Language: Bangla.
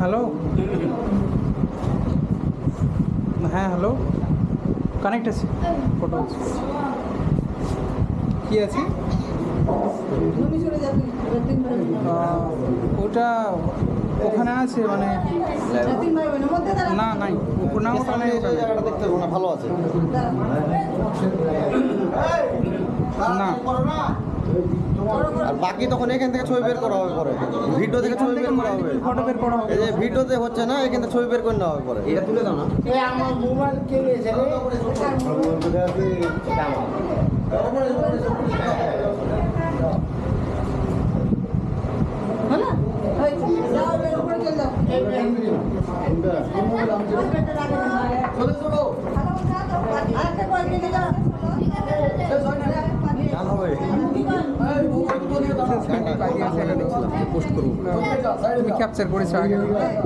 হ্যালো হ্যাঁ হ্যালো কানেক্ট আছে? ফটো কি আছে? ওটা ওখানে আছে মানে না নাই। উপনাম ওটা ওটা জায়গাটা দেখতে হবে না ভালো আছে। না। আর বাকি তখন এখান থেকে ছবি বের করা হবে পরে। ভিডিও থেকে ছবি বের করা হবে। ফটো বের করা হবে এই যে ভিডিওতে হচ্ছে না এখান থেকে ছবি বের করে নেওয়া হবে পরে। এটা তুলে দাও না। আমার মোবাইল কে নিয়েছে রে? গান পোস্ট করবো তুমি ক্যাপচার করেছো আগে